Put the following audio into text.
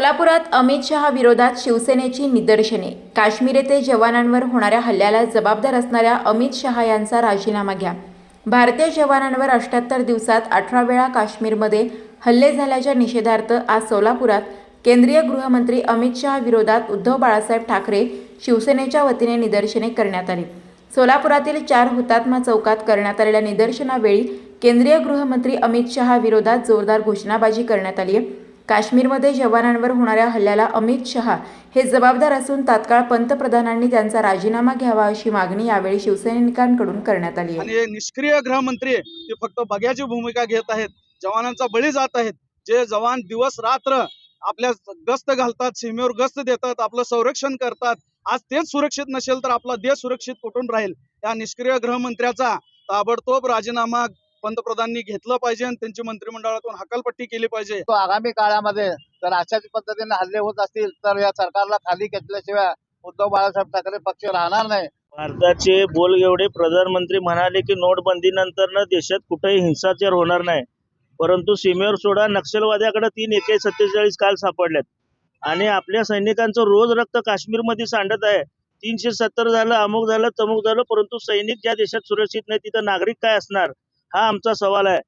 सोलापुरात अमित शहा विरोधात शिवसेनेची निदर्शने. काश्मीर येथे जवानांवर होणाऱ्या हल्ल्याला जबाबदार असणाऱ्या अमित शहा यांचा राजीनामा घ्या. भारतीय जवानांवर अठ्याहत्तर दिवसात अठरा वेळा काश्मीरमध्ये हल्ले झाल्याच्या निषेधार्थ आज सोलापुरात केंद्रीय गृहमंत्री अमित शहा विरोधात उद्धव बाळासाहेब ठाकरे शिवसेनेच्या वतीने निदर्शने करण्यात आली. सोलापुरातील चार हुतात्मा चौकात करण्यात आलेल्या निदर्शनावेळी केंद्रीय गृहमंत्री अमित शहा विरोधात जोरदार घोषणाबाजी करण्यात आली आहे. काश्मीरमध्ये जवानांवर होणाऱ्या हल्ल्याला अमित शहा हे जबाबदार असून तात्काळ पंतप्रधानांनी त्यांचा राजीनामा घ्यावा अशी मागणी यावेळी शिवसैनिकांकडून करण्यात आली आणि हे निष्क्रिय गृहमंत्री ते फक्त बघ्याची भूमिका घेत आहेत. जवानांचा बळी जात आहेत. जे जवान दिवस रात्र आपल्या गस्त घालतात सीमेवर गस्त देतात आपलं संरक्षण करतात आज तेच सुरक्षित नसेल तर आपला देश सुरक्षित कुठून राहील? या निष्क्रिय गृहमंत्र्याचा ताबडतोब राजीनामा पंतप्रधानांनी घेतलं पाहिजे आणि त्यांची मंत्रिमंडळातून हकालपट्टी केली पाहिजे. तो आगामी काळामध्ये जर अशाच पद्धतीने हल्ले होत असतील तर या सरकारला खाली घेतल्याशिवाय उद्धव बाळासाहेब ठाकरे पक्ष राहणार नाही. भारताचे बोलगेवढे प्रधानमंत्री म्हणाले की नोटबंदी नंतर देशात कुठेही हिंसाचार होणार नाही. परंतु सीमेवर सोडा नक्षलवाद्याकडे तीन एके सत्तेचाळीस काल सापडल्यात. आणि आपल्या सैनिकांचं रोज रक्त काश्मीरमध्ये सांडत आहे. तीनशे सत्तर झालं अमुक झालं तमुक झालं परंतु सैनिक ज्या देशात सुरक्षित नाही तिथं नागरिक काय असणार? हा आमचा सवाल आहे.